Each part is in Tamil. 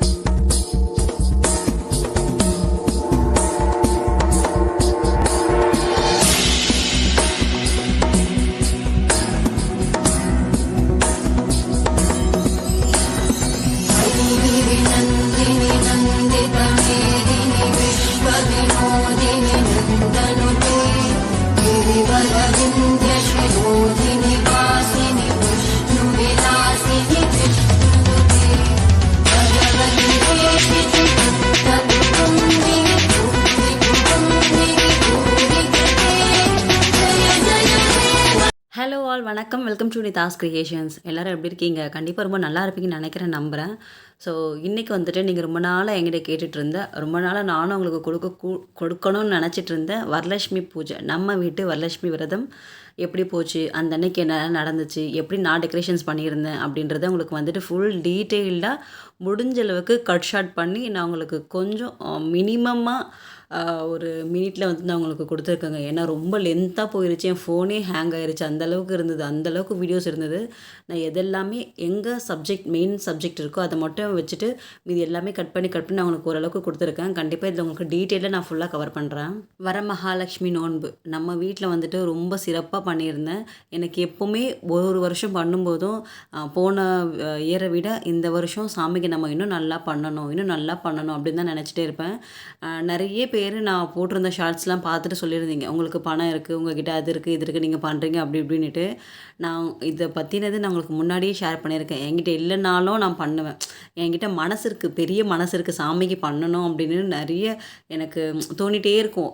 Música ஆல் வணக்கம். வெல்கம் டு நிதாஸ் கிரியேஷன்ஸ் எல்லோரும் எப்படி இருக்கீங்க? கண்டிப்பாக ரொம்ப நல்லா இருப்பீங்கன்னு நினைக்கிறேன் நம்புகிறேன் ஸோ இன்றைக்கி வந்துட்டு நீங்கள் ரொம்ப நாளாக எங்கிட்ட கேட்டுட்டு இருந்தேன் ரொம்ப நாளாக நானும் உங்களுக்கு கொடுக்க கூ- கொடுக்கணும்னு நினச்சிட்டு இருந்தேன் வரலட்சுமி பூஜை நம்ம வீட்டு வரலட்சுமி விரதம் எப்படி போச்சு? அந்த அன்னைக்கு என்ன நடந்துச்சு? எப்படி நான் டெக்கரேஷன்ஸ் பண்ணியிருந்தேன்? அப்படின்றத உங்களுக்கு வந்துட்டு ஃபுல் டீட்டெயில்டாக முடிஞ்ச அளவுக்கு கட் ஷாட் பண்ணி நான் உங்களுக்கு கொஞ்சம் மினிமமாக ஒரு மினிட்ல வந்து நான் உங்களுக்கு கொடுத்துருக்கேங்க. ஏன்னா ரொம்ப லென்த்தாக போயிருச்சு. என் ஃபோனே ஹேங் ஆயிருச்சு. அந்தளவுக்கு இருந்தது. அந்த அளவுக்கு வீடியோஸ் இருந்தது. நான் எதெல்லாமே எங்கே சப்ஜெக்ட் மெயின் சப்ஜெக்ட் இருக்கோ அதை மட்டும் வச்சுட்டு மீதி எல்லாமே கட் பண்ணி கட் பண்ணி நான் உங்களுக்கு ஓரளவுக்கு கொடுத்துருக்கேன். கண்டிப்பாக இதில் உங்களுக்கு டீட்டெயிலாக நான் ஃபுல்லாக கவர் பண்ணுறேன் வர மகாலட்சுமி நோன்பு. நம்ம வீட்டில் வந்துட்டு ரொம்ப சிறப்பாக பண்ணியிருந்தேன். எனக்கு எப்போவுமே ஒரு வருஷம் பண்ணும்போதும் போன இயரை விட இந்த வருஷம் சாமிக்கு நம்ம இன்னும் நல்லா பண்ணணும் இன்னும் நல்லா பண்ணணும் அப்படின்னு தான் நினச்சிட்டே இருப்பேன். நிறைய பேர் நான் போட்டிருந்த ஷார்ட்ஸ்லாம் பார்த்துட்டு சொல்லியிருந்தீங்க. உங்களுக்கு பணம் இருக்குது உங்ககிட்ட அது இருக்குது இது இருக்குது நீங்கள் பண்ணுறீங்க அப்படி இப்படின்னுட்டு. நான் இதை பற்றினது நான் உங்களுக்கு முன்னாடியே ஷேர் பண்ணியிருக்கேன். என்கிட்ட இல்லைனாலும் நான் பண்ணுவேன். என்கிட்ட மனசு இருக்குது பெரிய மனசு இருக்குது சாமிக்கு பண்ணணும் அப்படின்னு நிறைய எனக்கு தோணிகிட்டே இருக்கும்.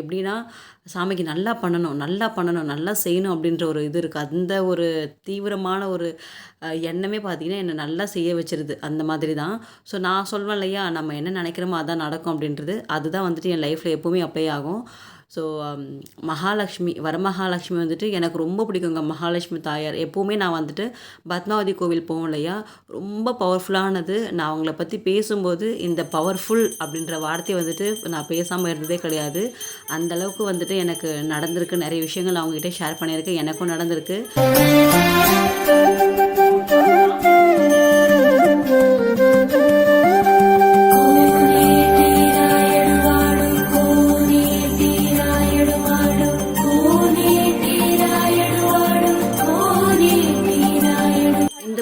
எப்படின்னா சாமிக்கு நல்லா பண்ணணும் நல்லா பண்ணணும் நல்லா செய்யணும் அப்படின்ற ஒரு இது இருக்குது அந்த ஒரு தீவிரமான ஒரு எண்ணமே பார்த்திங்கன்னா என்னை நல்லா செய்ய வச்சிருது. அந்த மாதிரி தான். ஸோ நான் சொல்வேன் இல்லையா நம்ம என்ன நினைக்கிறோமோ அதான் நடக்கும் அப்படின்றது. அதுதான் வந்துட்டு என் லைஃப்பில் எப்போவுமே அப்ளை ஆகும். ஸோ um, மகாலட்சுமி வரமகாலட்சுமி வந்துட்டு எனக்கு ரொம்ப பிடிக்குங்க. மகாலட்சுமி தாயார். எப்போவுமே நான் வந்துட்டு பத்மாவதி கோவில் போவோம் இல்லையா? ரொம்ப பவர்ஃபுல்லானது நான் அவங்கள பற்றி பேசும்போது இந்த பவர்ஃபுல் அப்படின்ற வார்த்தையை வந்துட்டு நான் பேசாமல் இருந்ததே கிடையாது. அந்த அளவுக்கு வந்துட்டு எனக்கு நடந்திருக்கு. நிறைய விஷயங்கள் அவங்ககிட்ட ஷேர் பண்ணியிருக்கேன். எனக்கும் நடந்திருக்கு. இந்த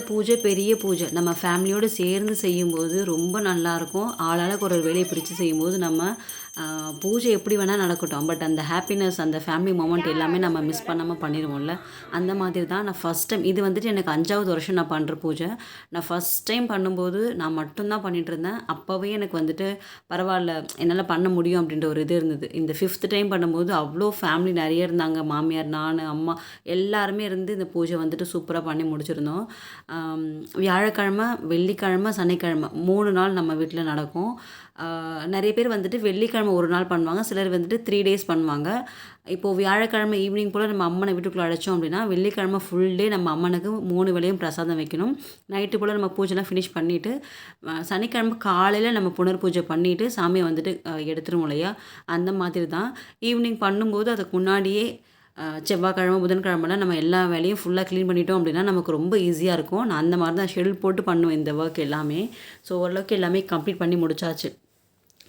பூஜை பெரிய பூஜை. நம்ம ஃபேமிலியோடு சேர்ந்து செய்யும்போது ரொம்ப நல்லாயிருக்கும் ஆளாளுக்கு ஒரு ஒரு வேலையை பிரித்து செய்யும்போது நம்ம பூஜை எப்படி வேணால் நடக்கட்டும். பட் அந்த ஹாப்பினஸ் அந்த ஃபேமிலி மூமெண்ட் எல்லாமே நம்ம மிஸ் பண்ணாமல் பண்ணிடுவோம்ல. அந்த மாதிரி தான் நான் ஃபஸ்ட் டைம் இது வந்துட்டு எனக்கு அஞ்சாவது வருஷம் நான் பண்ணுற பூஜை. நான் ஃபஸ்ட் டைம் பண்ணும்போது நான் மட்டும்தான் பண்ணிகிட்டு இருந்தேன். அப்போவே எனக்கு வந்துட்டு பரவாயில்ல என்னால் பண்ண முடியும் அப்படின்ற ஒரு இது இருந்தது. இந்த ஃபிஃப்த் டைம் பண்ணும்போது அவ்வளோ ஃபேமிலி நிறைய இருந்தாங்க. மாமியார் நான் அம்மா எல்லாருமே இருந்து இந்த பூஜை வந்துட்டு சூப்பராக பண்ணி முடிச்சிருந்தோம். வியாழக்கிழமை வெள்ளிக்கிழமை சனிக்கிழமை மூணு நாள் நம்ம வீட்டில் நடக்கும். நிறைய பேர் வந்துட்டு வெள்ளிக்கிழமை ஒரு நாள் பண்ணுவாங்க சிலர் வந்துட்டு த்ரீ டேஸ் பண்ணுவாங்க. இப்போது வியாழக்கிழமை ஈவினிங் போல் நம்ம அம்மனை வீட்டுக்குள்ளே அழைச்சோம் அப்படின்னா வெள்ளிக்கிழமை ஃபுல் டே நம்ம அம்மனுக்கு மூணு வேலையும் பிரசாதம் வைக்கணும். நைட்டு போல் நம்ம பூஜைலாம் ஃபினிஷ் பண்ணிவிட்டு சனிக்கிழமை காலையில் நம்ம புனர் பூஜை பண்ணிவிட்டு சாமியை வந்துட்டு எடுத்துருவோம் இல்லையா? அந்த மாதிரி தான் ஈவினிங் பண்ணும்போது அதுக்கு முன்னாடியே செவ்வாய்க்கிழமை புதன்கிழமெல்லாம் நம்ம எல்லா வேலையும் ஃபுல்லாக க்ளீன் பண்ணிட்டோம் அப்படின்னா நமக்கு ரொம்ப ஈஸியாக இருக்கும். நான் அந்த மாதிரி தான் ஷெடியூல் போட்டு பண்ணுவேன் இந்த ஒர்க் எல்லாமே. ஸோ ஓரளவுக்கு எல்லாமே கம்ப்ளீட் பண்ணி முடிச்சாச்சு.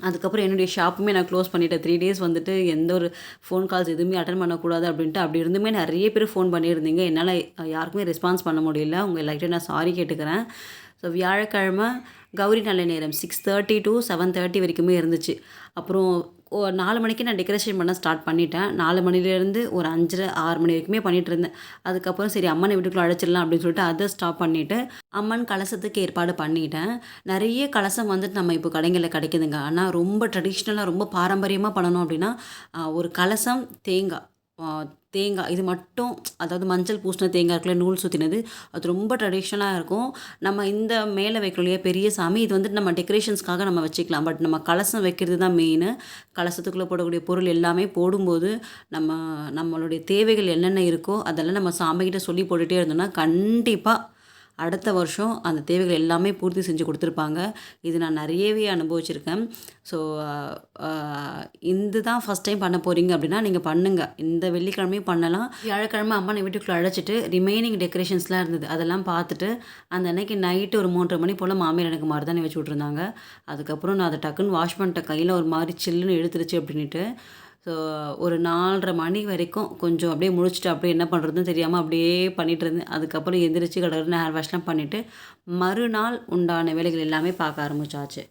அதுக்கப்புறம் என்னுடைய ஷாப்புமே நான் க்ளோஸ் பண்ணிட்டேன். த்ரீ டேஸ் வந்துட்டு எந்த ஒரு ஃபோன் கால்ஸ் எதுவுமே அட்டன் பண்ணக்கூடாது அப்படின்ட்டு அப்படி இருந்துமே நிறைய பேர் ஃபோன் பண்ணியிருந்தீங்க. என்னால் யாருக்குமே ரெஸ்பான்ஸ் பண்ண முடியல. உங்கள் எல்லார்கிட்டையும் நான் சாரி கேட்டுக்கிறேன். ஸோ வியாழக்கிழமை கௌரி நல்ல நேரம் six thirty to seven thirty வரைக்குமே இருந்துச்சு. அப்புறம் நாலு மணிக்கு நான் டெக்கரேஷன் பண்ண ஸ்டார்ட் பண்ணிட்டேன். நாலு மணிலேருந்து ஒரு அஞ்சரை ஆறு மணி வரைக்குமே பண்ணிகிட்டு இருந்தேன். அதுக்கப்புறம் சரி அம்மனை வீட்டுக்குள்ள அழைச்சிடலாம் அப்படின்னு சொல்லிட்டு அதை ஸ்டாப் பண்ணிவிட்டு அம்மன் கலசத்துக்கு ஏற்பாடு பண்ணிட்டேன். நிறைய கலசம் வந்துட்டு நம்ம இப்போ கடைகளில் கிடைக்குதுங்க. ஆனால் ரொம்ப ட்ரெடிஷ்னலாக ரொம்ப பாரம்பரியமாக பண்ணணும் அப்படின்னா ஒரு கலசம் தேங்காய். தேங்காய் இது மட்டும் அதாவது மஞ்சள் பூசின தேங்காய் இருக்குல்ல நூல் சுற்றினது அது ரொம்ப ட்ரெடிஷ்னலாக இருக்கும். நம்ம இந்த மேலே வைக்கிறோம் இல்லையா பெரிய சாமி இது வந்துட்டு நம்ம டெக்கரேஷன்ஸ்க்காக நம்ம வச்சுக்கலாம். பட் நம்ம கலசம் வைக்கிறது தான் மெயின் கலசத்துக்குள்ளே போடக்கூடிய பொருள் எல்லாமே போடும்போது நம்ம நம்மளுடைய தேவைகள் என்னென்ன இருக்கோ அதெல்லாம் நம்ம சாமிக்கிட்ட சொல்லி போட்டுகிட்டே இருந்தோம்னா கண்டிப்பாக அடுத்த வருஷம் அந்த தேவைகள் எல்லாமே பூர்த்தி செஞ்சு கொடுத்துருப்பாங்க. இது நான் நிறையவே அனுபவிச்சிருக்கேன். ஸோ இது தான் ஃபஸ்ட் டைம் பண்ண போகிறீங்க அப்படின்னா நீங்கள் பண்ணுங்கள் இந்த வெள்ளிக்கிழமையும் பண்ணலாம். வியாழக்கிழமை அம்மா வீட்டுக்குள்ளே அழைச்சிட்டு ரிமைனிங் டெக்கரேஷன்ஸ்லாம் இருந்தது. அதெல்லாம் பார்த்துட்டு அந்த அன்னைக்கு நைட்டு ஒரு மூன்றரை மணி போல் மாமியார் எனக்கு மருதாணி வச்சு விட்ருந்தாங்க அதுக்கப்புறம் நான் அதை டக்குன்னு வாஷ் பண்ணிட்டேன். கையில் ஒரு மாதிரி சில்லுன்னு எடுத்துருச்சு அப்படின்ட்டு ஸோ ஒரு நாலரை மணி வரைக்கும் கொஞ்சம் அப்படியே முடிச்சுட்டு அப்படியே என்ன பண்ணுறதுன்னு தெரியாமல் அப்படியே பண்ணிகிட்டு இருந்தேன் அதுக்கப்புறம் எந்திரிச்சு கடற்கரை ஹேர் வாஷ்லாம் பண்ணிவிட்டு மறுநாள் உண்டான வேலைகள் எல்லாமே பார்க்க ஆரம்பிச்சாச்சு.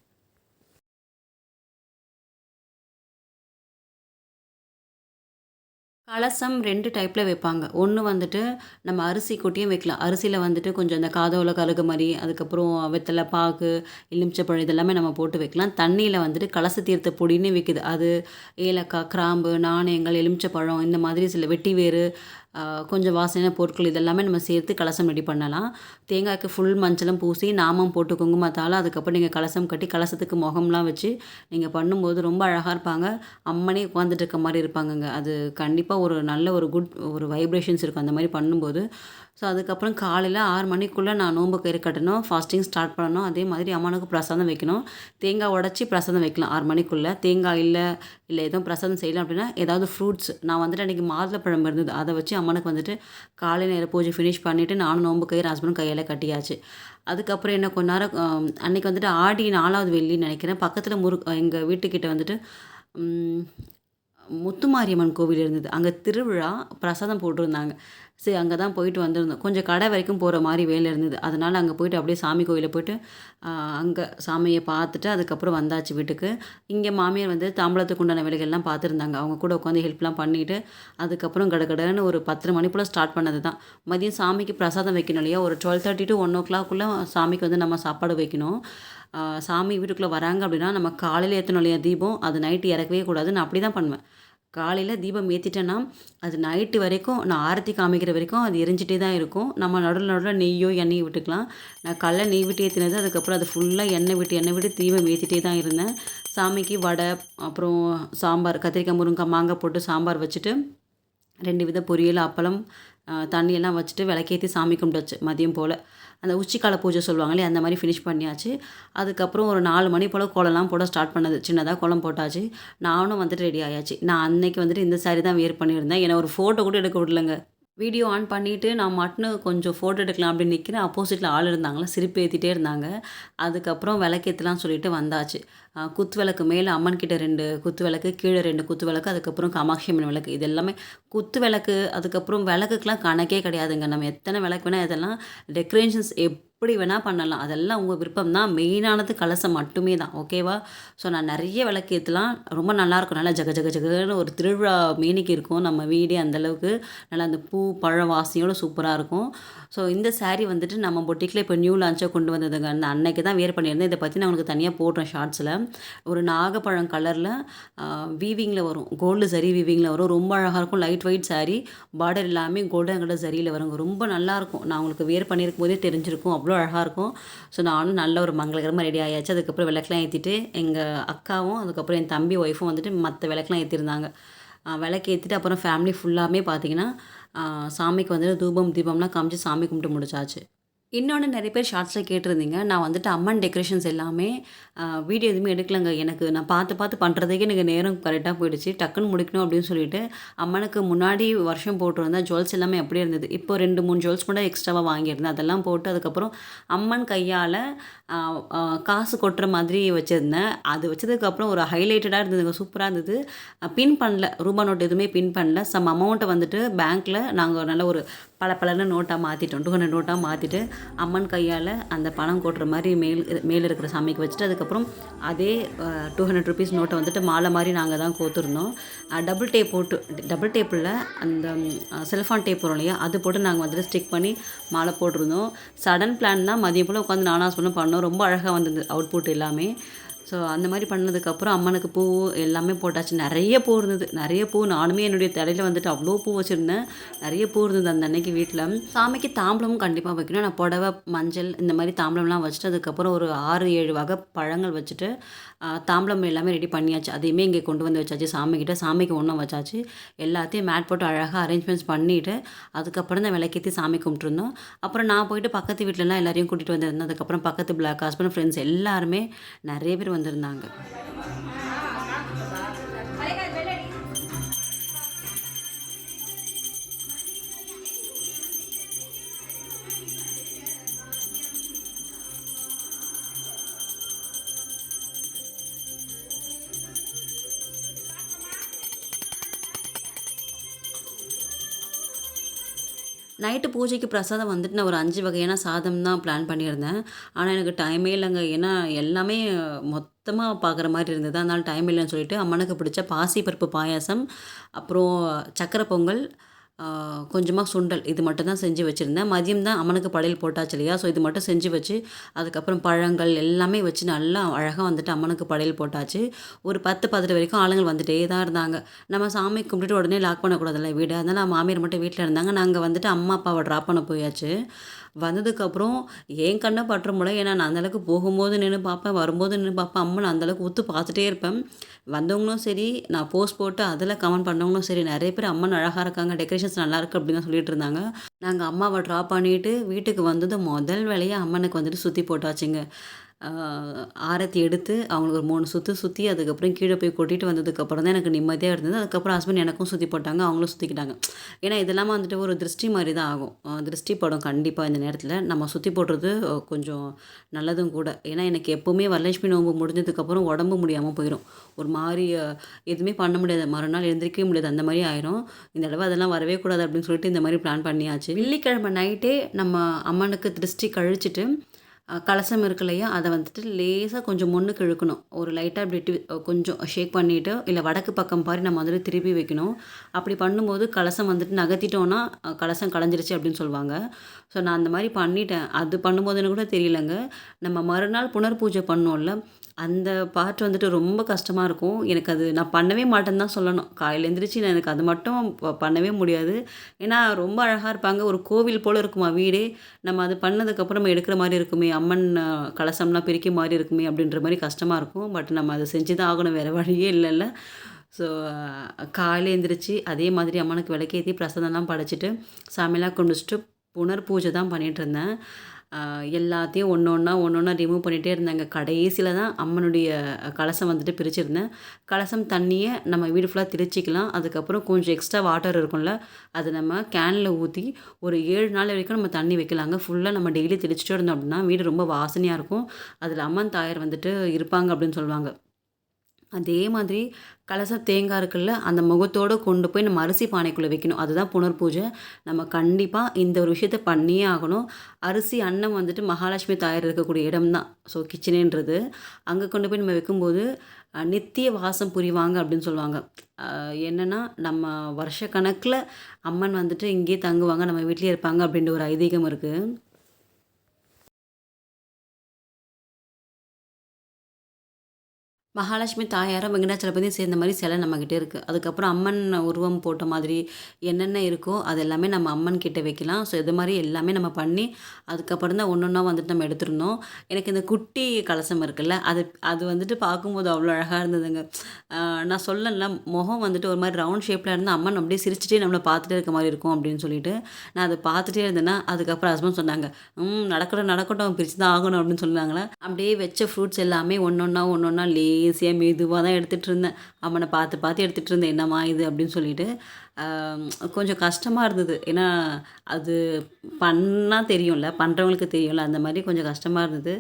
கலசம் ரெண்டு டைப்பில் வைப்பாங்க. ஒன்று வந்துட்டு நம்ம அரிசி கொட்டியும் வைக்கலாம். அரிசியில் வந்துட்டு கொஞ்சம் அந்த காதோல கருகு மாதிரி அதுக்கப்புறம் வெத்தலை பாக்கு எலுமிச்சப்பழம் இதெல்லாமே நம்ம போட்டு வைக்கலாம். தண்ணியில் வந்துட்டு கலச தீர்த்த பொடின்னு விற்குது அது ஏலக்காய் கிராம்பு நாணயங்கள் எலுமிச்சப்பழம் இந்த மாதிரி சில வெட்டி வேறு கொஞ்சம் வாசனை பொருட்கள் இதெல்லாமே நம்ம சேர்த்து கலசம் ரெடி பண்ணலாம். தேங்காய்க்கு ஃபுல் மஞ்சளும் பூசி நாமம் போட்டு குங்குமத்தால் அதுக்கப்புறம் நீங்கள் கலசம் கட்டி கலசத்துக்கு முகம்லாம் வச்சு நீங்கள் பண்ணும்போது ரொம்ப அழகாக இருப்பாங்க. அம்மனே உட்காந்துட்டு இருக்க மாதிரி இருப்பாங்கங்க. அது கண்டிப்பாக ஒரு நல்ல ஒரு குட் ஒரு வைப்ரேஷன்ஸ் இருக்கும் அந்த மாதிரி பண்ணும்போது. ஸோ அதுக்கப்புறம் காலையில் ஆறு மணிக்குள்ளே நான் நோன்பு கயிறு கட்டணும் ஃபாஸ்டிங் ஸ்டார்ட் பண்ணணும். அதே மாதிரி அம்மனுக்கு பிரசாதம் வைக்கணும். தேங்காய் உடச்சி பிரசாதம் வைக்கலாம் ஆறு மணிக்குள்ளே. தேங்காய் இல்லை இல்லை எதுவும் பிரசாதம் செய்யலாம் அப்படின்னா ஏதாவது ஃப்ரூட்ஸ் நான் வந்துட்டு அன்றைக்கி மாதுளப்பழம் இருந்தது. அதை வச்சு அம்மனுக்கு வந்துட்டு காலை நேர பூஜை ஃபினிஷ் பண்ணிவிட்டு நானும் நோன்பு கயிறு ஹஸ்பண்டும் கையில் கட்டியாச்சு. அதுக்கப்புறம் என்ன கொஞ்ச நேரம் அன்றைக்கி வந்துட்டு ஆடி நாலாவது வெள்ளின்னு நினைக்கிறேன். பக்கத்தில் முரு எங்கள் வீட்டுக்கிட்ட வந்துட்டு முத்துமாரியம்மன் கோவில் இருந்தது. அங்கே திருவிழா பிரசாதம் போட்டிருந்தாங்க. சரி அங்கே தான் போயிட்டு வந்திருந்தோம். கொஞ்சம் கடை வரைக்கும் போகிற மாதிரி வேலை இருந்தது. அதனால் அங்கே போயிட்டு அப்படியே சாமி கோவிலில் போயிட்டு அங்கே சாமியை பார்த்துட்டு அதுக்கப்புறம் வந்தாச்சு வீட்டுக்கு. இங்கே மாமியார் வந்து தாம்பளத்துக்கு உண்டான வேலைகள்லாம் பார்த்துருந்தாங்க. அவங்க கூட உட்காந்து ஹெல்ப்லாம் பண்ணிவிட்டு அதுக்கப்புறம் கடகடன்னு ஒரு பத்து மணி போல் ஸ்டார்ட் பண்ணது தான் மதியம் சாமிக்கு பிரசாதம் வைக்கணும் இல்லையா? ஒரு டுவெல் தேர்ட்டி டு ஒன் ஓ கிளாக்குள்ளே சாமிக்கு வந்து நம்ம சாப்பாடு வைக்கணும். சாமி வீட்டுக்குள்ளே வராங்க அப்படின்னா நம்ம காலையில் ஏற்றணும் இல்லையா தீபம்? அது நைட்டு இறக்கவே கூடாது நான் அப்படி தான் பண்ணுவேன். காலையில் தீபம் ஏற்றிட்டேன்னா அது நைட்டு வரைக்கும் நான் ஆரத்தி காமிக்கிற வரைக்கும் அது எரிஞ்சிட்டே தான் இருக்கும். நம்ம நடுவில் நடுவில் நெய்யோ எண்ணெய் விட்டுக்கலாம். நான் கல்ல நெய் விட்டு ஏற்றினது அதுக்கப்புறம் அது ஃபுல்லாக எண்ணெய் விட்டு எண்ணெய் விட்டு தீபம் ஏற்றிட்டே தான் இருந்தேன். சாமிக்கு வடை அப்புறம் சாம்பார் கத்திரிக்காய் முருங்காய் மாங்காய் போட்டு சாம்பார் வச்சுட்டு ரெண்டு வித பொரியல் அப்பளம் தண்ணியெல்லாம் வச்சுட்டு விளக்கேற்றி சாமி கும்பிட்டாச்சு மதியம் போல். அந்த உச்சிக்கால பூஜை சொல்லுவாங்களே அந்த மாதிரி ஃபினிஷ் பண்ணியாச்சு. அதுக்கப்புறம் ஒரு நாலு மணி போல் கோலம்லாம் போட ஸ்டார்ட் பண்ணது. சின்னதாக கோலம் போட்டாச்சு. நானும் வந்துட்டு ரெடி ஆயாச்சு. நான் அன்னைக்கு வந்துட்டு இந்த சாரி தான் வேர் பண்ணியிருந்தேன். ஏன்னா ஒரு ஃபோட்டோ கூட எடுக்க விடலங்க. வீடியோ ஆன் பண்ணிவிட்டு நான் மட்டும் கொஞ்சம் ஃபோட்டோ எடுக்கலாம் அப்படின்னு நிற்கிறேன் அப்போசிட்டில் ஆள் இருந்தாங்களா? சிரிப்பு ஏற்றிட்டே இருந்தாங்க. அதுக்கப்புறம் விளக்கேற்றலாம் சொல்லிட்டு வந்தாச்சு. குத்து விளக்கு மேலே அம்மன் கிட்ட ரெண்டு குத்து விளக்கு கீழே ரெண்டு குத்து விளக்கு அதுக்கப்புறம் காமாட்சி அம்மன் விளக்கு. இது எல்லாமே குத்து விளக்கு அதுக்கப்புறம் விளக்குக்கெலாம் கணக்கே கிடையாதுங்க. நம்ம எத்தனை விளக்கு வேணால் இதெல்லாம் டெக்கரேஷன்ஸ் எப் எப்படி வேணால் பண்ணலாம். அதெல்லாம் உங்கள் விருப்பம் தான். மெயினானது கலசம் மட்டுமே தான். ஓகேவா ஸோ நான் நிறைய விளக்கேற்றலாம் ரொம்ப நல்லாயிருக்கும் நல்லா ஜக ஜக ஜகன்னு ஒரு திருவிழா மீனிக்கு இருக்கும். நம்ம வீடே அந்தளவுக்கு நல்லா அந்த பூ பழ வாசனையோடு சூப்பராக இருக்கும். ஸோ இந்த சாரீ வந்துட்டு நம்ம பொட்டிக்கில் இப்போ நியூ லான்ச்சாக கொண்டு வந்ததுங்க. அந்த அன்னைக்கு தான் வேர் பண்ணியிருந்தேன். இதை பற்றி நான் உங்களுக்கு தனியாக போடுறேன் ஷார்ட்ஸில் ஒரு நாகப்பழம் கலரில் வீவிங்கில் வரும். கோல்டு சரி வீவிங்கில் வரும். ரொம்ப அழகாக இருக்கும். லைட் ஒயிட் சாரீ பார்டர் எல்லாமே கோல்டன் கலர் சரியில் வருங்க. ரொம்ப நல்லாயிருக்கும் நான் உங்களுக்கு வேர் பண்ணியிருக்கும் போதே தெரிஞ்சிருக்கும். அவ்வளோ அழகாக இருக்கும். ஸோ நானும் நல்ல ஒரு மங்களகரமாக ரெடி ஆயாச்சு. அதுக்கப்புறம் விளக்கெலாம் ஏற்றிட்டு எங்கள் அக்காவும் அதுக்கப்புறம் என் தம்பி ஒய்ஃபும் வந்துட்டு மற்ற விளக்கெலாம் ஏற்றிருந்தாங்க விளக்கு ஏற்றிட்டு அப்புறம் ஃபேமிலி ஃபுல்லாமே பார்த்திங்கன்னா சாமிக்கு வந்துட்டு தூபம் தீபம்லாம் காமிச்சு சாமி கும்பிட்டு முடிச்சாச்சு. இன்னொன்று நிறைய பேர் ஷார்ட்ஸில் கேட்டிருந்தீங்க. நான் வந்துட்டு அம்மன் டெக்கரேஷன்ஸ் எல்லாமே வீடியோ எதுவுமே எடுக்கலைங்க. எனக்கு நான் பார்த்து பார்த்து பண்ணுறதுக்கே எனக்கு நேரம் கரெக்டாக போயிடுச்சு. டக்குன்னு முடிக்கணும் அப்படின்னு சொல்லிட்டு அம்மனுக்கு முன்னாடி வருஷம் போட்டிருந்தா ஜுவல்ஸ் எல்லாமே அப்படியே இருந்தது. இப்போ ரெண்டு மூணு ஜுவல்ஸ் கூட எக்ஸ்ட்ராவாக வாங்கியிருந்தேன். அதெல்லாம் போட்டு அதுக்கப்புறம் அம்மன் கையால் காசு கொட்டுற மாதிரி வச்சுருந்தேன். அது வச்சதுக்கப்புறம் ஒரு ஹைலைட்டடாக இருந்ததுங்க. சூப்பராக இருந்தது. பின் பண்ணல. ரூபா நோட் எதுவுமே பின் பண்ணல. சம் அமௌண்ட்டை வந்துட்டு பேங்க்கில் நாங்கள் நல்ல ஒரு பல பலன்னு நோட்டாக மாற்றிட்டோம் டூ ஹண்ட்ரட் நோட்டாக மாற்றிட்டு அம்மன் கையால் அந்த பணம் கொட்டுற மாதிரி மேல் மேலே இருக்கிற சாமிக்கு வச்சுட்டு அதுக்கப்புறம் அதே டூ ஹண்ட்ரட் ருபீஸ் நோட்டை வந்துட்டு மாலை மாதிரி நாங்கள் தான் கோத்துருந்தோம். டபுள் டேப் போட்டு டபுள் டேப்பில் அந்த செல்ஃபான் டேப் வரும் இல்லையா அது போட்டு நாங்கள் வந்துட்டு ஸ்டிக் பண்ணி மாலை போட்டிருந்தோம். சடன் பிளான் தான் மதியம் போல் உட்காந்து நானாக சொன்ன பண்ணோம். ரொம்ப அழகாக வந்தது அவுட்புட் எல்லாமே. ஸோ அந்த மாதிரி பண்ணதுக்கப்புறம் அம்மனுக்கு பூ எல்லாமே போட்டாச்சு. நிறைய பூ இருந்தது. நிறைய பூ நானுமே என்னுடைய தலையில் வந்துட்டு அவ்வளோ பூ வச்சுருந்தேன். நிறைய பூ இருந்தது அந்த அன்னைக்கு வீட்டில் சாமிக்கு தாம்பளமும் கண்டிப்பாக வைக்கணும். நான் புடவை மஞ்சள் இந்த மாதிரி தாம்பளம்லாம் வச்சுட்டு அதுக்கப்புறம் ஒரு ஆறு ஏழு வகை பழங்கள் வச்சுட்டு தாம்பளம் எல்லாமே ரெடி பண்ணியாச்சு. அதையுமே இங்கே கொண்டு வந்து வச்சாச்சு. சாமிக்கிட்ட சாமிக்கு ஒன்றும் வச்சாச்சு. எல்லாத்தையும் மேட் போட்டு அழகாக அரேஞ்ச்மெண்ட்ஸ் பண்ணிவிட்டு அதுக்கப்புறம் தான் விளக்கேற்றி சாமி கும்பிட்டுருந்தோம். அப்புறம் நான் போயிட்டு பக்கத்து வீட்டிலலாம் எல்லாரையும் கூட்டிகிட்டு வந்திருந்தேன். அதுக்கப்புறம் பக்கத்து பிளாக் ஹஸ்பண்ட் ஃப்ரெண்ட்ஸ் எல்லாருமே நிறைய பேர் வந்திருந்தாங்க. நைட்டு பூஜைக்கு பிரசாதம் வந்துட்டு நான் ஒரு அஞ்சு வகையான சாதம் தான் பிளான் பண்ணியிருந்தேன். ஆனால் எனக்கு டைமே இல்லைங்க. ஏன்னா எல்லாமே மொத்தமாக பார்க்குற மாதிரி இருந்தது. அதனால் டைம் இல்லைன்னு சொல்லிட்டு அம்மனுக்கு பிடிச்ச பாசிப்பருப்பு பாயாசம் அப்புறம் சக்கரை பொங்கல் கொஞ்சமாக சுண்டல். இது மட்டும் தான் செஞ்சு வச்சுருந்தேன். மதியம் தான் அம்மனுக்கு படையல் போட்டாச்சு இல்லையா? ஸோ இது மட்டும் செஞ்சு வச்சு அதுக்கப்புறம் பழங்கள் எல்லாமே வச்சு நல்லா அழகாக வந்துட்டு அம்மனுக்கு படையல் போட்டாச்சு. ஒரு பத்து பதினெட்டு வரைக்கும் ஆளுங்கள் வந்துட்டே தான் இருந்தாங்க. நம்ம சாமி கும்பிட்டுட்டு உடனே லாக் பண்ணக்கூடாதுல்ல வீடு. அதனால் மாமியார் மட்டும் வீட்டில் இருந்தாங்க. நாங்கள் வந்துட்டு அம்மா அப்பாவை ட்ராப் பண்ண போயாச்சு. வந்ததுக்கப்புறம் என் கண்ணை பற்ற முடியல. ஏன்னா நான் அந்தளவுக்கு போகும்போது நின்று பார்ப்பேன் வரும்போது நின்று பார்ப்பேன். அம்மன் அந்தளவுக்கு உத்து பார்த்துட்டே இருப்பேன். வந்தவங்களும் சரி நான் போஸ்ட் போட்டு அதில் கமெண்ட் பண்ணவங்களும் சரி நிறைய பேர் அம்மன் அழகாக இருக்காங்க டெக்கரேஷன்ஸ் நல்லா இருக்குது அப்படின்னு சொல்லிட்டு இருந்தாங்க. நாங்கள் அம்மாவை ட்ராப் பண்ணிவிட்டு வீட்டுக்கு வந்தது முதல் வேலையாக அம்மனுக்கு வந்துட்டு சுற்றி போட்டாச்சுங்க. ஆரத்தி எடுத்து அவங்களுக்கு ஒரு மூணு சுற்று சுற்றி அதுக்கப்புறம் கீழே போய் கொட்டிட்டு வந்ததுக்கப்புறம் தான் எனக்கு நிம்மதியாக இருந்தது. அதுக்கப்புறம் ஹஸ்பண்ட் எனக்கும் சுற்றி போட்டாங்க அவங்களும் சுற்றிக்கிட்டாங்க ஏன்னா இதெல்லாம் வந்துட்டு ஒரு திருஷ்டி மாதிரி தான் ஆகும். திருஷ்டி படம் கண்டிப்பாக இந்த நேரத்தில் நம்ம சுற்றி போடுறது கொஞ்சம் நல்லதும் கூட. ஏன்னா எனக்கு எப்போவுமே வரலட்சுமி நோம்பு முடிஞ்சதுக்கப்புறம் உடம்பு முடியாமல் போயிடும் ஒரு மாதிரி எதுவுமே பண்ண முடியாது. மறுநாள் எழுந்திரிக்கவே முடியாது. அந்த மாதிரி ஆயிரும். இந்த தடவை அதெல்லாம் வரவே கூடாது அப்படின்னு சொல்லிட்டு இந்த மாதிரி பிளான் பண்ணியாச்சு. வெள்ளிக்கிழமை நைட்டே நம்ம அம்மனுக்கு திருஷ்டி கழிச்சிட்டு கலசம் இருக்கு இல்லையா? அதை வந்துட்டு லேசாக கொஞ்சம் முன்னுக்கு இழுக்கணும் ஒரு லைட்டாக இப்படி கொஞ்சம் ஷேக் பண்ணிவிட்டு இல்லை வடக்கு பக்கம் பாரி நம்ம வந்துட்டு திருப்பி வைக்கணும். அப்படி பண்ணும்போது கலசம் வந்துட்டு நகர்த்திட்டோன்னா கலசம் களைஞ்சிருச்சு அப்படின்னு சொல்லுவாங்க. ஸோ நான் அந்த மாதிரி பண்ணிட்டேன். அது பண்ணும்போதுன்னு கூட தெரியலங்க. நம்ம மறுநாள் புனர் பூஜை பண்ணோம்ல அந்த பார்ட் வந்துட்டு ரொம்ப கஷ்டமாக இருக்கும். எனக்கு அது நான் பண்ணவே மாட்டேன்னு தான் சொல்லணும். காலையில் எழுந்திரிச்சு நான் எனக்கு அது மட்டும் பண்ணவே முடியாது. ஏன்னா ரொம்ப அழகாக இருப்பாங்க. ஒரு கோவில் போல் இருக்குமா வீடே. நம்ம அது பண்ணதுக்கப்புறம் நம்ம எடுக்கிற மாதிரி இருக்குமே. அம்மன் கலசம்லாம் பிரிக்க மாதிரி இருக்குமே அப்படின்ற மாதிரி கஷ்டமாக இருக்கும். பட் நம்ம அதை செஞ்சு தான் ஆகணும். வேறு வழியே இல்லைல்ல ஸோ காலையில் எழுந்திரிச்சு அதே மாதிரி அம்மனுக்கு விளக்கேற்றி பிரசாதம்லாம் படைச்சிட்டு சாமியெல்லாம் கும்பிச்சிட்டு புனர் பூஜை தான் பண்ணிகிட்டு இருந்தேன். எல்லாத்தையும் ஒன்று ஒன்றா ஒன்று ஒன்றா ரிமூவ் பண்ணிகிட்டே இருந்தாங்க. கடைசியில் தான் அம்மனுடைய கலசம் வந்துட்டு பிரிச்சிருந்தேன். கலசம் தண்ணியை நம்ம வீடு ஃபுல்லாக திரிச்சிக்கலாம் அதுக்கப்புறம் கொஞ்சம் எக்ஸ்ட்ரா வாட்டர் இருக்கும்ல அதை நம்ம கேனில் ஊற்றி ஒரு ஏழு நாள் வரைக்கும் நம்ம தண்ணி வைக்கலாங்க. ஃபுல்லாக நம்ம டெய்லி தெளிச்சிட்டே இருந்தோம் அப்படின்னா வீடு ரொம்ப வாசனையாக இருக்கும். அதில் அம்மன் தாயார் வந்துட்டு இருப்பாங்க அப்படின்னு சொல்லுவாங்க. அதே மாதிரி கலச தேங்காய் இருக்குல்ல அந்த முகத்தோடு கொண்டு போய் நம்ம அரிசி பானைக்குள்ளே வைக்கணும். அதுதான் புனர் பூஜை. நம்ம கண்டிப்பாக இந்த ஒரு விஷயத்த பண்ணியே ஆகணும். அரிசி அன்னம் வந்துட்டு மகாலட்சுமி தாயார் இருக்கக்கூடிய இடம் தான் ஸோ கிச்சனுன்றது அங்கே கொண்டு போய் நம்ம வைக்கும்போது நித்திய வாசம் புரிவாங்க அப்படின்னு சொல்லுவாங்க. என்னென்னா நம்ம வருஷக்கணக்கில் அம்மன் வந்துட்டு இங்கேயே தங்குவாங்க நம்ம வீட்லேயே இருப்பாங்க அப்படின்ற ஒரு ஐதீகம் இருக்குது மகாலட்சுமி தாயாரும் வெங்கடாச்சலபதியும் சேர்ந்த மாதிரி சிலை நம்மக்கிட்ட இருக்குது அதுக்கப்புறம் அம்மன் உருவம் போட்ட மாதிரி என்னென்ன இருக்கோ அது எல்லாமே நம்ம அம்மன் கிட்ட வைக்கலாம். ஸோ இது மாதிரி எல்லாமே நம்ம பண்ணி அதுக்கப்புறம் தான் ஒன்று ஒன்றா வந்துட்டு நம்ம எடுத்துருந்தோம். எனக்கு இந்த குட்டி கலசம் இருக்குல்ல அது அது வந்துட்டு பார்க்கும்போது அவ்வளோ அழகாக இருந்ததுங்க. நான் சொல்லல முகம் வந்துட்டு ஒரு மாதிரி ரவுண்ட் ஷேப்பில் இருந்து அம்மன் அப்படியே சிரிச்சிட்டே நம்மளை பார்த்துட்டே இருக்க மாதிரி இருக்கும் அப்படின்னு சொல்லிட்டு நான் அதை பார்த்துட்டே இருந்தேன்னா அதுக்கப்புறம் ஹஸ்பண்ட் சொன்னாங்க ம் நடக்கட்டும் நடக்கட்டும் பிரித்து தான் ஆகணும் அப்படின்னு சொன்னாங்களே. அப்படியே வச்ச ஃப்ரூட்ஸ் எல்லாமே ஒன்று ஒன்றா ஒன்று ஒன்றா லே ஈஸியாக மெதுவாக தான் எடுத்துகிட்டு இருந்தேன். அவனை பார்த்து பார்த்து எடுத்துகிட்டு இருந்தேன். என்னம்மா இது அப்படின்னு சொல்லிட்டு கொஞ்சம் கஷ்டமாக இருந்தது. ஏன்னா அது பண்ணால் தெரியும்ல பண்ணுறவங்களுக்கு தெரியும்ல அந்த மாதிரி கொஞ்சம் கஷ்டமாக இருந்தது.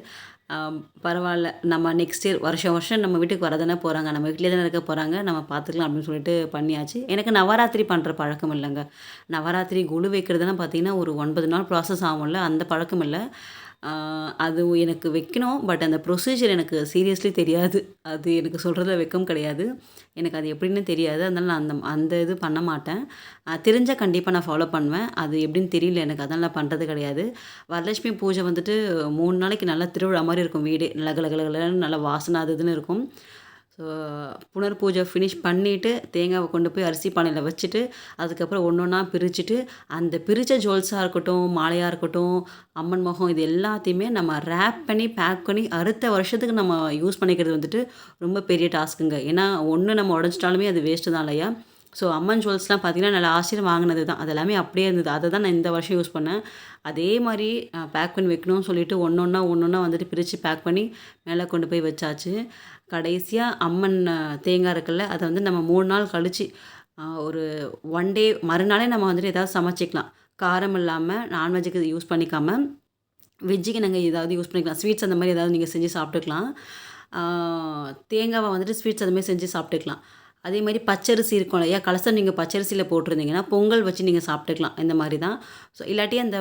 பரவாயில்ல. நம்ம நெக்ஸ்ட் இயர் வருஷம் வருஷம் நம்ம வீட்டுக்கு வரதானே போகிறாங்க நம்ம வீட்டிலே தானே இருக்க போகிறாங்க நம்ம பார்த்துக்கலாம் அப்படின்னு சொல்லிட்டு பண்ணியாச்சு. எனக்கு நவராத்திரி பண்ணுற பழக்கம் இல்லைங்க. நவராத்திரி குழு வைக்கிறதுலாம் பார்த்தீங்கன்னா ஒரு ஒன்பது நாள் ப்ராசஸ் ஆகும்ல. அந்த பழக்கம் இல்லை. அது எனக்கு வைக்கணும் பட் அந்த ப்ரொசீஜர் எனக்கு சீரியஸ்லி தெரியாது. அது எனக்கு சொல்கிறதுல வெக்கம் கிடையாது. எனக்கு அது எப்படின்னு தெரியாது. அதனால் நான் அந்த அந்த இது பண்ண மாட்டேன். தெரிஞ்சால் கண்டிப்பாக நான் ஃபாலோ பண்ணுவேன். அது எப்படின்னு தெரியல எனக்கு. அதனால் நான் பண்ணுறது கிடையாது. வரலட்சுமி பூஜை வந்துட்டு மூணு நாளைக்கு நல்லா திருவிழா மாதிரி இருக்கும் வீடு. நல்லா கலகலகலன்னு நல்லா வாசனை அது இதுன்னு இருக்கும். ஸோ புனர் பூஜை ஃபினிஷ் பண்ணிவிட்டு தேங்காவை கொண்டு போய் அரிசி பானையில் வச்சுட்டு அதுக்கப்புறம் ஒன்று ஒன்றா பிரிச்சுட்டு அந்த பிரித்த ஜுவல்ஸாக இருக்கட்டும் மாலையாக இருக்கட்டும் அம்மன் முகம் இது எல்லாத்தையுமே நம்ம ரேப் பண்ணி பேக் பண்ணி அடுத்த வருஷத்துக்கு நம்ம யூஸ் பண்ணிக்கிறது வந்துட்டு ரொம்ப பெரிய டாஸ்க்குங்க ஏன்னா ஒன்று நம்ம உடஞ்சிட்டாலுமே அது வேஸ்ட்டு தான் இல்லையா? ஸோ அம்மன் ஜுவல்ஸ்லாம் பார்த்திங்கன்னா நல்ல ஆசிரியர் வாங்கினது தான். அது எல்லாமே அப்படியே இருந்தது. அதை தான் நான் இந்த வருஷம் யூஸ் பண்ணேன். அதே மாதிரி பேக் பண்ணி வைக்கணும்னு சொல்லிட்டு ஒன்று ஒன்றா ஒன்று ஒன்றா வந்துட்டு பிரித்து பேக் பண்ணி மேலே கொண்டு போய் வச்சாச்சு. கடைசியாக அம்மன் தேங்காய் இருக்குல்ல அதை வந்து நம்ம மூணு நாள் கழித்து ஒரு ஒன் டே மறுநாளே நம்ம வந்துட்டு ஏதாவது சமைச்சிக்கலாம். காரம் இல்லாமல் நான்வெஜ்ஜுக்கு யூஸ் பண்ணிக்காமல் வெஜ்ஜுக்கு நாங்கள் ஏதாவது யூஸ் பண்ணிக்கலாம். ஸ்வீட்ஸ் அந்த மாதிரி ஏதாவது நீங்கள் செஞ்சு சாப்பிட்டுக்கலாம். தேங்காவை வந்துட்டு ஸ்வீட்ஸ் அந்த மாதிரி செஞ்சு சாப்பிட்டுக்கலாம். அதே மாதிரி பச்சரிசி இருக்கும் இல்லையா? கலசம் நீங்கள் பச்சரிசியில் போட்டிருந்தீங்கன்னா பொங்கல் வச்சு நீங்கள் சாப்பிட்டுக்கலாம். இந்த மாதிரி தான். ஸோ இல்லாட்டி அந்த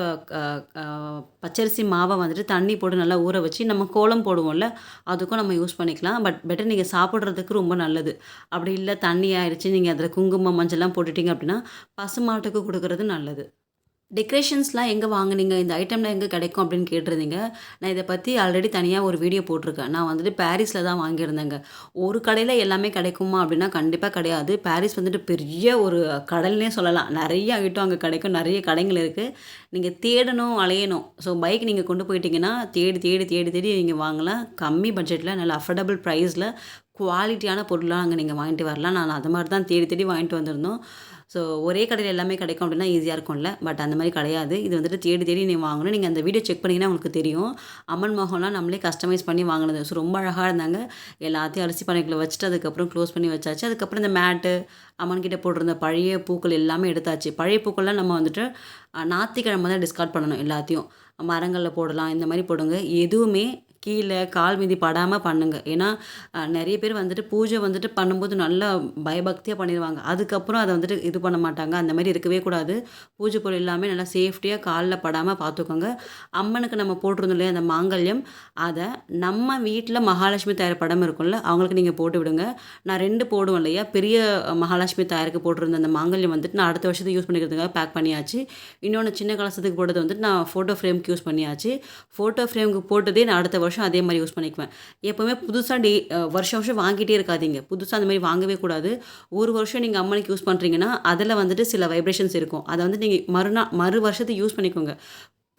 பச்சரிசி மாவை வந்துட்டு தண்ணி போட்டு நல்லா ஊற வச்சு நம்ம கோலம் போடுவோம்ல அதுக்கும் நம்ம யூஸ் பண்ணிக்கலாம். பட் பெட்டர் நீங்கள் சாப்பிட்றதுக்கு ரொம்ப நல்லது. அப்படி இல்லை தண்ணி ஆயிடுச்சு நீங்கள் அதில் குங்குமம் மஞ்சள்லாம் போட்டுட்டிங்க அப்படின்னா பசுமாட்டுக்கு கொடுக்கறது நல்லது. டெக்கரேஷன்ஸ்லாம் எங்கே வாங்குனீங்க? இந்த ஐட்டம்லாம் எங்கே கிடைக்கும் அப்படின்னு கேட்டிருந்தீங்க. நான் இதை பற்றி ஆல்ரெடி தனியாக ஒரு வீடியோ போட்டிருக்கேன். நான் வந்துட்டு பாரிஸில் தான் வாங்கியிருந்தேங்க. ஒரு கடையில் எல்லாமே கிடைக்குமா அப்படின்னா கண்டிப்பாக கிடையாது. பாரிஸ் வந்துட்டு பெரிய ஒரு கடல்னே சொல்லலாம். நிறைய ஐட்டம் அங்கே கிடைக்கும். நிறைய கடைகள் இருக்குது நீங்கள் தேடணும் அலையணும். ஸோ பைக் நீங்கள் கொண்டு போயிட்டீங்கன்னா தேடி தேடி தேடி தேடி நீங்கள் வாங்கலாம். கம்மி பட்ஜெட்டில் நல்ல அஃபோர்டபுள் ப்ரைஸில் குவாலிட்டியான பொருளாக அங்கே நீங்கள் வாங்கிட்டு வரலாம். நான் அது மாதிரி தான் தேடி தேடி வாங்கிட்டு வந்திருந்தோம். ஸோ ஒரே கடையில் எல்லாமே கிடைக்கும் அப்படின்னா ஈஸியாக இருக்கும்ல. பட் அந்த மாதிரி கிடையாது. இது வந்துட்டு தேடி தேடி நீ வாங்கணும். நீங்கள் அந்த வீடியோ செக் பண்ணிங்கன்னா உங்களுக்கு தெரியும். அம்மன் மோகம்லாம் நம்மளே கஸ்டமைஸ் பண்ணி வாங்கினது. ஸோ ரொம்ப அழகாக இருந்தாங்க. எல்லாத்தையும் அரிசி பானைக்குள்ள வச்சுட்டு அதுக்கப்புறம் க்ளோஸ் பண்ணி வச்சாச்சு. அதுக்கப்புறம் இந்த மேட்டு அம்மன் கிட்டே போட்டிருந்த பழைய பூக்கள் எல்லாமே எடுத்தாச்சு. பழைய பூக்கள்லாம் நம்ம வந்துட்டு ஞாத்திக்கிழமை தான் டிஸ்கார்ட் பண்ணணும் எல்லாத்தையும். மரங்களில் போடலாம் இந்த மாதிரி போடுங்க. எதுவுமே கீழே கால் மீதி படாமல் பண்ணுங்கள் ஏன்னா நிறைய பேர் வந்துட்டு பூஜை வந்துட்டு பண்ணும்போது நல்லா பயபக்தியாக பண்ணிடுவாங்க அதுக்கப்புறம் அதை வந்துட்டு இது பண்ண மாட்டாங்க. அந்த மாதிரி இருக்கவே கூடாது. பூஜை பொருள் எல்லாமே நல்லா சேஃப்டியாக காலில் படாமல் பார்த்துக்கோங்க. அம்மனுக்கு நம்ம போட்டிருந்தோம் இல்லையா அந்த மாங்கல்யம்? அதை நம்ம வீட்டில் மகாலட்சுமி தாயார் படம் இருக்கும்ல அவங்களுக்கு நீங்கள் போட்டு விடுங்க. நான் ரெண்டு போடுவேன் இல்லையா? பெரிய மகாலட்சுமி தாயாருக்கு போட்டிருந்த அந்த மாங்கல்யம் வந்துட்டு நான் அடுத்த வருஷத்துக்கு யூஸ் பண்ணிக்கிறதுக்காக பேக் பண்ணியாச்சு. இன்னொன்று சின்ன கலசத்துக்கு போட்டது வந்துட்டு நான் ஃபோட்டோ ஃப்ரேம்க்கு யூஸ் பண்ணியாச்சு. ஃபோட்டோ ஃப்ரேமுக்கு போட்டதே நான் அடுத்த வருஷம் வருஷம் அதே மாதிரி யூஸ் பண்ணிக்குவேன். எப்போவுமே புதுசாக டே வருஷம் வருஷம் வாங்கிட்டே இருக்காதீங்க. புதுசாக அந்த மாதிரி வாங்கவே கூடாது. ஒரு வருஷம் நீங்கள் அம்மனுக்கு யூஸ் பண்ணுறீங்கன்னா அதில் வந்துட்டு சில வைப்ரேஷன்ஸ் இருக்கும். அதை வந்து நீங்கள் மறுநாள் மறு வருஷத்துக்கு யூஸ் பண்ணிக்கோங்க.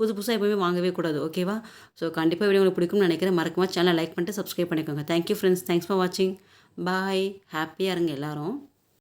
புது புதுசாக எப்போவுமே வாங்கவே கூடாது. ஓகேவா ஸோ கண்டிப்பாக வீடியோ உங்களுக்கு பிடிக்கும்னு நினைக்கிறேன். மறக்காம சேனலை லைக் பண்ணிட்டு சப்ஸ்கிரைப் பண்ணிக்கோங்க. தேங்க்யூ ஃப்ரெண்ட்ஸ் தேங்க்ஸ் ஃபார் வாட்சிங் பாய் ஹாப்பியாக இருங்க எல்லோரும்.